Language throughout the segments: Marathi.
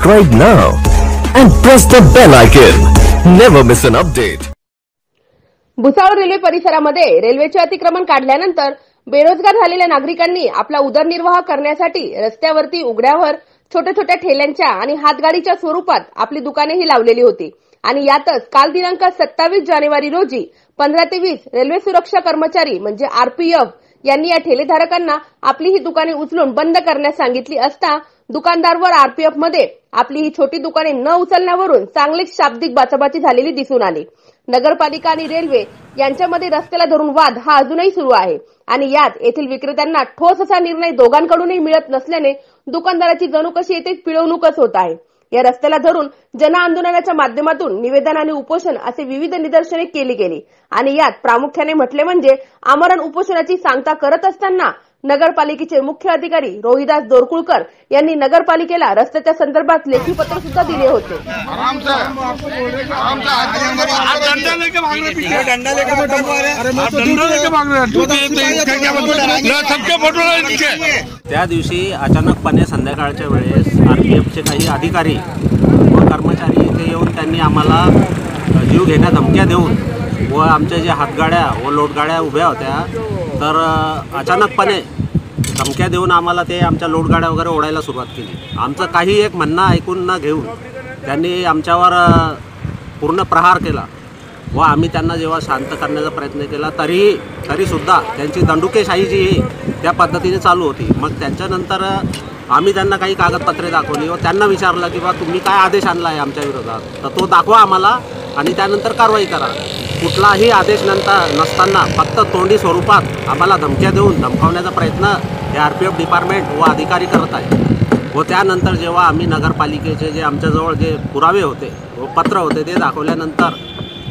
subscribe now and press the bell icon. Never miss an update. Bhusawal railway परिसरामध्ये रेल्वेचे अतिक्रमण काढल्यानंतर बेरोजगार झालेल्या नागरिकांनी आपला उदरनिर्वाह करण्यासाठी रस्त्यावरती उघड्यावर छोट्या छोट्या ठेल्यांच्या आणि हातगाडीच्या स्वरूपात आपली दुकानेही लावलेली होती आणि यातच काल दिनांक सत्तावीस जानेवारी रोजी पंधरा ते वीस रेल्वे सुरक्षा कर्मचारी म्हणजे आरपीएफ यांनी या ठेलेधारकांना आपली ही दुकाने उचलून बंद करण्यास सांगितली असता दुकानदारवर आरपीएफमध्ये आपली ही छोटी दुकाने न उचलण्यावरून चांगलीच शाब्दिक बाचाबाची झालेली दिसून आली. नगरपालिका आणि रेल्वे यांच्यामध्ये रस्त्याला धरून वाद हा अजूनही सुरू आहे. आणि यात येथील विक्रेत्यांना ठोस असा निर्णय दोघांकडूनही मिळत नसल्याने दुकानदाराची जणू कशी येथे पिळवणूकच होत आहे. या रस्त्याला धरून जन आंदोलनाच्या माध्यमातून निवेदन आणि उपोषण असे विविध निदर्शने केली गेली. आणि यात प्रामुख्याने म्हटले म्हणजे आमरण उपोषणाची सांगता करत असताना नगरपालिकेचे मुख्य अधिकारी रोहिदास दोरकुळकर यांनी नगरपालिकेला रस्त्याच्या संदर्भात लेखी पत्र सुद्धा दिले होते. त्या दिवशी अचानकपणे संध्याकाळच्या वेळेस आर पी काही अधिकारी व कर्मचारी इथे येऊन त्यांनी आम्हाला जीव घेण्या धमक्या देऊन व आमच्या ज्या हातगाड्या व लोटगाड्या उभ्या होत्या तर अचानकपणे धमक्या देऊन आम्हाला ते आमच्या लोडगाड्या वगैरे ओढायला सुरुवात केली. आमचं काही एक म्हणणं ऐकून न घेऊन त्यांनी आमच्यावर पूर्ण प्रहार केला व आम्ही त्यांना जेव्हा शांत करण्याचा प्रयत्न केला तरीही तरीसुद्धा त्यांची दंडुकेशाही जी आहे त्या पद्धतीने चालू होती. मग त्यांच्यानंतर आम्ही त्यांना काही कागदपत्रे दाखवली व त्यांना विचारलं की बा तुम्ही काय आदेश आणला आहे आमच्या विरोधात? तर तो दाखवा आम्हाला आणि त्यानंतर कारवाई करा. कुठलाही आदेश नंतर नसताना फक्त तोंडी स्वरूपात आम्हाला धमक्या देऊन धमकावण्याचा प्रयत्न हे आर पी एफ डिपार्टमेंट व अधिकारी करत आहे व त्यानंतर जेव्हा आम्ही नगरपालिकेचे जे आमच्याजवळ जे पुरावे होते व पत्र होते ते दाखवल्यानंतर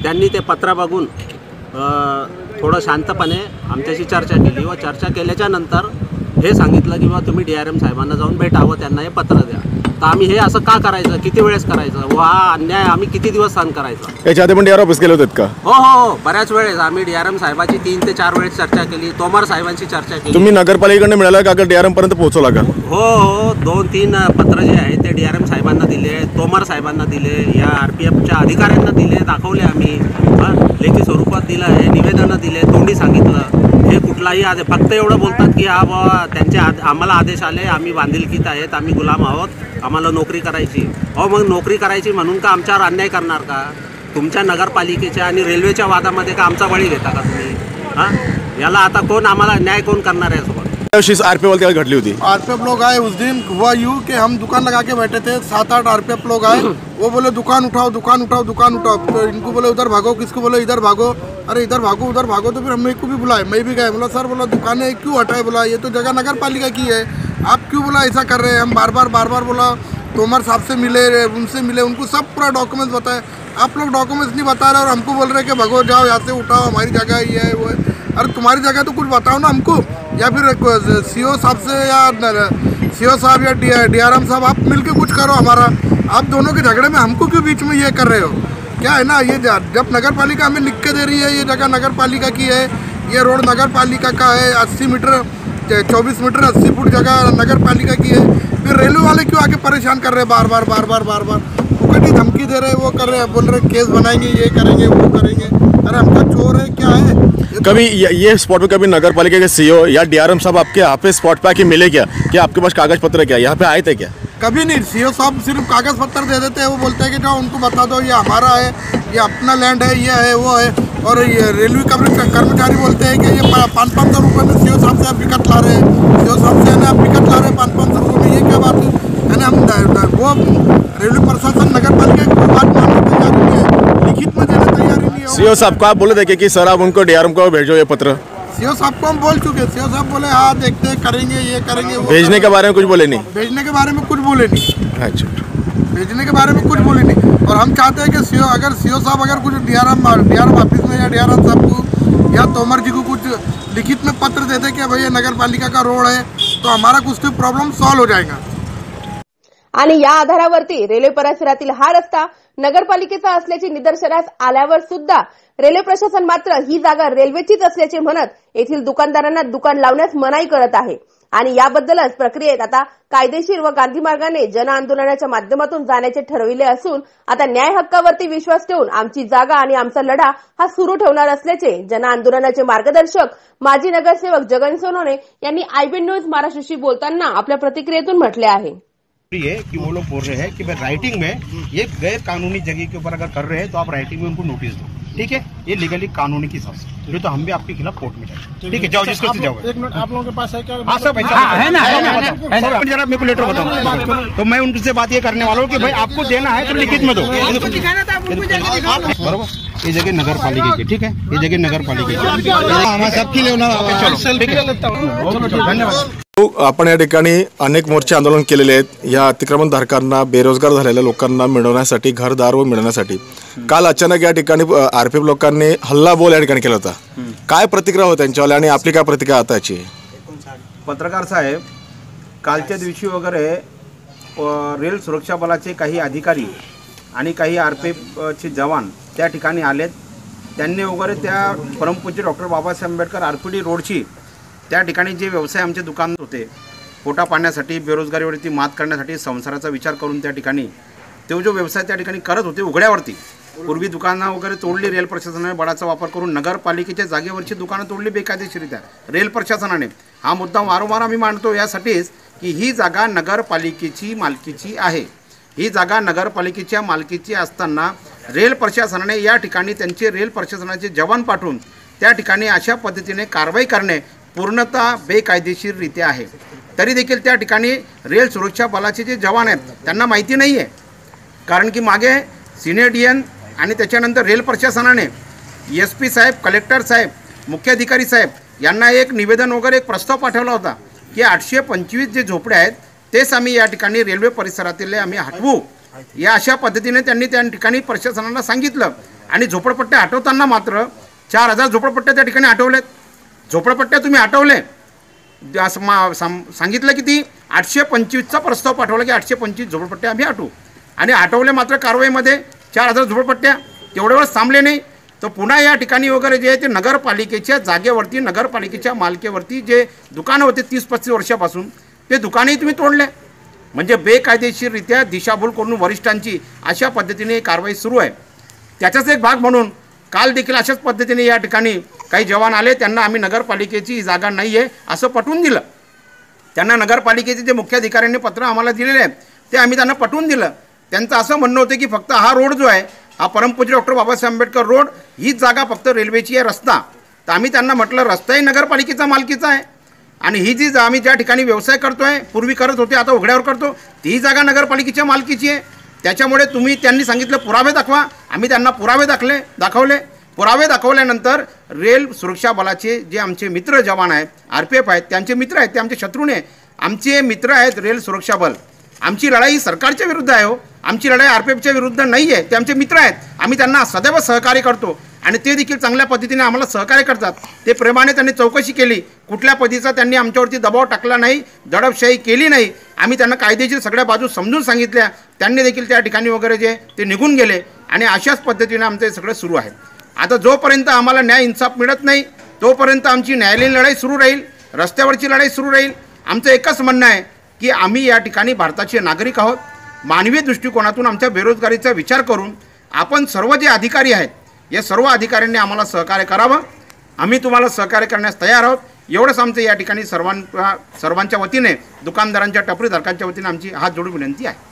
त्यांनी ते पत्र बघून थोडं शांतपणे आमच्याशी चर्चा केली व चर्चा केल्याच्यानंतर हे सांगितलं की बा तुम्ही डी आर एम साहेबांना जाऊन भेटा व त्यांना हे पत्र द्या. तर आम्ही हे असं का करायचं? किती वेळेस करायचं? व हा अन्याय आम्ही किती दिवस सहन करायचा? याच्या आधी पण डी आर ऑफिस गेले होते का? हो हो हो. बऱ्याच वेळेस आम्ही डी आर एम साहेबाची तीन ते चार वेळेस चर्चा केली. तोमर साहेबांची चर्चा केली. तुम्ही नगरपालिकेकडे मिळाला का? डी आर एम पर्यंत पोहोचवला का? हो हो. दोन तीन पत्र जे आहेत ते डी आर एम साहेबांना दिले तोमर साहेबांना दिले या आर पी एफच्या अधिकाऱ्यांना दिले दाखवले आम्ही. हं, लेखी स्वरूपात दिलं आहे निवेदनं दिले तोंडी सांगितलं. हे कुठलाही आदेश फक्त एवढं बोलतात की हा बाबा त्यांचे आद आम्हाला आदेश आले आम्ही बांधिलकीत आहेत आम्ही गुलाम आहोत आम्हाला नोकरी करायची. अहो मग नोकरी करायची म्हणून का आमच्यावर अन्याय करणार का? तुमच्या नगरपालिकेच्या आणि रेल्वेच्या वादामध्ये का आमचा बळी घेता का तुम्ही? हां? याला आता कोण आम्हाला न्याय कोण करणार आहे? त्याविषयी आर पी एफ़ घडली होती। आरपीएफ लोग आए उस दिन, हुआ यू कि हम दुकान लगा के बैठे थे, सात आठ आरपीएफ लोग आए, वो बोले, दुकान उठाओ दुकान उठाओ दुकान उठाओ। तो इनको बोले, उधर भागो। किसको बोले, इधर भागो। अरे, इधर भागो, उधर भागो। तो फिर हम मेरे को भी बुलाए मैं भी गया, बोला, सर, बोला, दुकानें क्यों हटाए? बोला, ये तो जगह नगर पालिका की है। आप क्यों बोला ऐसा कर रहे हैं? हम बार बार बार बार बोला, तोमर साहब से मिले, उनसे मिले, उनको सब पूरा डॉक्यूमेंट्स बताए। आप लोग डॉक्यूमेंट्स नहीं बता रहे और हमको बोल रहे हैं कि, भगो, जाओ यहाँ से, उठाओ, हमारी जगह ये है, वो है। अरे तुम्हारी जगह तो कुछ बताओ ना हमको। या फिर सीओ साहब से या सीओ साहब या डी आर एम साहब, आप मिलके कुछ करो हमारा। आप दोनों के झगड़े में हमको क्यों बीच में ये कर रहे हो? क्या है ना, ये जब नगर पालिका हमें लिख के दे रही है, ये जगह नगर पालिका की है, ये रोड नगर पालिका का है, अस्सी मीटर चौबीस मीटर, अस्सी फुट जगह नगर पालिका की है। फिर रेलवे वाले क्यों आके परेशान कर रहे हैं? बार बार बार बार बार बार। वो फुकटी धमकी दे रहे हैं, वो कर रहे हैं, बोल रहे हैं, केस बनाएँगे, ये करेंगे, वो करेंगे। अरे हमका चोर है, क्या है? कभी ये, ये स्पॉट पे कभी नगर पालिका के सीईओ या डीआरएम आर एम साहब आपके यहाँ पे स्पॉट पे आके मिले क्या? क्या आपके पास कागज़ पत्र क्या? यहाँ पे आए थे क्या? कभी नहीं। सीईओ साहब सिर्फ़ कागज़ पत्र दे देते हैं। वो बोलते हैं कि जाओ उनको बता दो ये हमारा है ये अपना लैंड है ये है वो है। और ये रेलवे कर्म- कर्मचारी बोलते हैं कि ये पाँच पाँच सौ रुपये में सीओ साहब से आप विकट ला रहे हैं। सीओ साहब से आप विकट ला रहे हैं पाँच पाँच सौ रुपये में ये क्या बात है यानी हम न- न- वो रेलवे प्रशासन नगर पालिका की कोई बात मानने को तैयार नहीं है लिखित में देने सीईओ साहब को आप बोले थे कि सर आप उनको डी आर को भेजो ये पत्र। सीओ साहब को हम बोल चुके सीओ साहब बोले हाँ देखते हैं, करेंगे ये करेंगे वो भेजने के बारे में कुछ बोले नहीं। भेजने के बारे में कुछ बोले नहीं। अच्छा। भेजने के बारे में कुछ बोले नहीं। और हम चाहते हैं कि सीओ अगर सीओ साहब अगर कुछ डीआरएम डीआरएम ऑफ़िस में या डीआरएम साहब को या तोमर जी को कुछ लिखित में पत्र देते कि भैया नगर पालिका का रोड है तो हमारा कुछ प्रॉब्लम सॉल्व हो जाएगा। आणि या आधारावरती रेल्वे परिसरातील हा रस्ता नगरपालिकेचा असल्याचे निदर्शनास आल्यावर सुद्धा रेल्वे प्रशासन मात्र ही जागा रेल्वेचीच असल्याचे म्हणत येथील दुकानदारांना दुकान लावण्यास मनाई करत आहे. आणि याबद्दलच प्रक्रियेत आता कायदेशीर व गांधी मार्गाने जन आंदोलनाच्या माध्यमातून जाण्याचे ठरविले असून आता न्याय हक्कावरती विश्वास ठेवून आमची जागा आणि आमचा लढा हा सुरू ठेवणार असल्याचे जन आंदोलनाचे मार्गदर्शक माजी नगरसेवक जगन सोनोने यांनी आयबी न्यूज महाराष्ट्रशी बोलताना आपल्या प्रतिक्रियेतून म्हटले आहे. ये कि वो लोग बोल रहे हैं कि भाई राइटिंग में ये गैर कानूनी जगह के ऊपर अगर कर रहे हैं तो आप राइटिंग में उनको नोटिस दो ठीक है ये लीगली कानूनी के हिसाब से नहीं तो हम भी आपके खिलाफ कोर्ट में जाएँगे ठीक है जाओ जिसको जाओ एक मिनट आप लोगों के पास है क्या हाँ सब है है ना है ना जरा मेरे को लेटर बताओ तो मैं उनसे बात ये करने वाला हूँ कि भाई आपको देना है तो लिखित में दो बरोबर ये जगह नगर पालिका की ठीक है? ये जगह नगर पालिका की सबकी है। धन्यवाद। आपण या ठिकाणी अनेक मोर्चे आंदोलन केलेले आहेत. या अतिक्रमणधारकांना बेरोजगार झालेल्या लोकांना मिळवण्यासाठी घरदार व मिळवण्यासाठी. काल अचानक या ठिकाणी आर पी एफ लोकांनी हल्ला बोल या ठिकाणी केला होता. काय प्रतिक्रिया होती त्यांच्यावाल्या आणि आपली काय प्रतिक्रिया आता याची? पत्रकार साहेब कालच्या दिवशी वगैरे रेल सुरक्षा बलाचे काही अधिकारी आणि काही आर पी एफचे जवान त्या ठिकाणी आलेत. त्यांनी वगैरे त्या परमपूज्य doctor Babasaheb Ambedkar R P D रोडची त्या ठिकाणी जे व्यवसाय आमचे दुकान होते पोटा पाण्यासाठी बेरोजगारीवरती मात करण्यासाठी संसाराचा विचार करून त्या ठिकाणी तो जो व्यवसाय त्या ठिकाणी करत होते उघड्यावरती पूर्वी दुकानं वगैरे तोडली रेल प्रशासनाने बळाचा वापर करून नगरपालिकेच्या जागेवरची दुकानं तोडली बेकायदेशीरित्या रेल प्रशासनाने. हा मुद्दा वारंवार आम्ही मांडतो यासाठीच की ही जागा नगरपालिकेची मालकीची आहे. ही जागा नगरपालिकेच्या मालकीची असताना रेल प्रशासनाने या ठिकाणी त्यांचे रेल प्रशासनाचे जवान पाठवून त्या ठिकाणी अशा पद्धतीने कारवाई करणे पूर्णतः बेकायदेशीररित्या आहे. तरी देखील त्या ठिकाणी रेल सुरक्षा बलाचे जे जवान आहेत त्यांना माहिती नाही आहे कारण की मागे सिनेडियन आणि त्याच्यानंतर रेल प्रशासनाने एस पी साहेब कलेक्टर साहेब मुख्याधिकारी साहेब यांना एक निवेदन वगैरे एक प्रस्ताव पाठवला होता की आठशे पंचवीस जे झोपडे आहेत तेच आम्ही या ठिकाणी रेल्वे परिसरातील आम्ही हटवू. या अशा पद्धतीने त्यांनी त्या ठिकाणी प्रशासनाला सांगितलं. आणि झोपडपट्ट्या हटवताना मात्र चार हजार झोपडपट्ट्या त्या ठिकाणी हटवल्यात. झोपडपट्ट्या तुम्ही हटवले. असं मा साम सांगितलं की ती आठशे पंचवीसचा प्रस्ताव पाठवला की आठशे पंचवीस झोपडपट्ट्या आम्ही हटवू. आणि हटवले मात्र कारवाईमध्ये चार हजार झोपडपट्ट्या. तेवढे वेळेस थांबले नाही. तर पुन्हा या ठिकाणी वगैरे जे आहे ते नगरपालिकेच्या जागेवरती नगरपालिकेच्या मालकेवरती जे दुकानं होते तीस पस्तीस वर्षापासून ते दुकानही तुम्ही तोडले. म्हणजे बेकायदेशीररित्या दिशाभूल करून वरिष्ठांची अशा पद्धतीने कारवाई सुरू आहे. त्याचाच एक भाग म्हणून काल देखील अशाच पद्धतीने या ठिकाणी काही जवान आले. त्यांना आम्ही नगरपालिकेची जागा नाही आहे असं पटवून दिलं. त्यांना नगरपालिकेचे जे मुख्याधिकाऱ्यांनी पत्र आम्हाला दिलेले आहे ते आम्ही त्यांना पटवून दिलं. त्यांचं असं म्हणणं होतं की फक्त हा रोड जो आहे हा परमपूज्य डॉक्टर बाबासाहेब आंबेडकर रोड हीच जागा फक्त रेल्वेची आहे रस्ता. तर आम्ही त्यांना म्हटलं रस्ताही नगरपालिकेचा मालकीचा आहे. आणि ही जी जा- आम्ही ज्या ठिकाणी व्यवसाय करतो आहे पूर्वी करत होते आता उघड्यावर करतो ती जागा नगरपालिकेच्या मालकीची आहे. त्याच्यामुळे तुम्ही त्यांनी सांगितलं पुरावे दाखवा. आम्ही त्यांना पुरावे दाखले दाखवले. पुरावे दाखवल्यानंतर रेल सुरक्षा बलाचे जे आमचे मित्र जवान आहेत आर पी एफ आहेत त्यांचे मित्र आहेत ते आमचे शत्रूने आमचे मित्र आहेत रेल सुरक्षा बल. आमची लढाई सरकारच्या विरुद्ध आहे हो. आमची लढाई आर पी एफच्या विरुद्ध नाही आहे ते आमचे मित्र आहेत. आम्ही त्यांना सदैव सहकार्य करतो. आणि ते देखील चांगल्या पद्धतीने आम्हाला सहकार्य करतात. ते प्रेमाने त्यांनी चौकशी केली. कुठल्या पद्धतीचा त्यांनी आमच्यावरती दबाव टाकला नाही दडपशाही केली नाही. आम्ही त्यांना कायदेशीर सगळ्या बाजू समजून सांगितल्या. त्यांनी देखील त्या ठिकाणी वगैरे जे ते निघून गेले. आणि अशाच पद्धतीने आमचं हे सगळं सुरू आहे. आता जोपर्यंत आम्हाला न्याय इन्साफ मिळत नाही तोपर्यंत आमची न्यायालयीन लढाई सुरू राहील. रस्त्यावरची लढाई सुरू राहील. आमचं एकच म्हणणं आहे की आम्ही या ठिकाणी भारताचे नागरिक आहोत. मानवी दृष्टिकोनातून आमच्या बेरोजगारीचा विचार करून आपण सर्व जे अधिकारी आहेत या सर्व अधिकाऱ्यांनी आम्हाला सहकार्य करावं. आम्ही तुम्हाला सहकार्य करण्यास तयार आहोत. एवढंच आमचं या ठिकाणी सर्वां सर्वांच्या वतीने दुकानदारांच्या टपरीधारकांच्या वतीने आमची हात जोडून विनंती आहे.